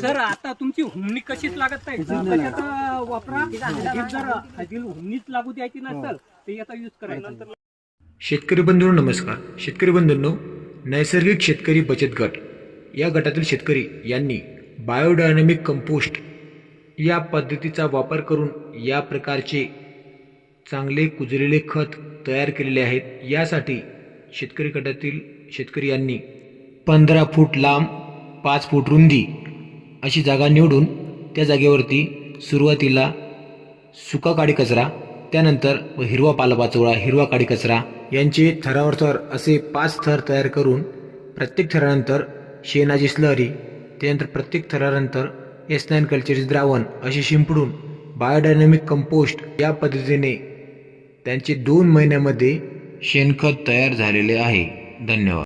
Sir आता तुमची हुमणी कशीच लागत नाही. कशाचा वापरा? जर हुमणीच लागू द्यायची नसेल तर याचा युज करायचा शेतकरी बंधूंनो नमस्कार. शेतकरी बंधूंनो नैसर्गिक शेतकरी बचत गट. या गटातील शेतकरी यांनी बायोडायनॅमिक कंपोस्ट या पद्धतीचा वापर करून या प्रकारचे चांगले कुजलेले खत तयार केलेले आहेत. यासाठी शेतकरी गटातील शेतकरी यांनी पंधरा फूट लांब पाच फूट रुंदी अशी जागा निवडून त्या जागेवरती सुरुवातीला सुका काडी कचरा त्यानंतर व हिरवा पालापाचोळा हिरवा काडी कचरा यांचे थरावर थर असे पाच थर तयार करून प्रत्येक थरानंतर शेणाची स्लहरी त्यानंतर प्रत्येक थरानंतर एस नाईन कल्चरचे द्रावण असे शिंपडून बायोडायनॅमिक कंपोस्ट या पद्धतीने त्यांचे दोन महिन्यामध्ये शेणखत तयार झालेले आहे. धन्यवाद.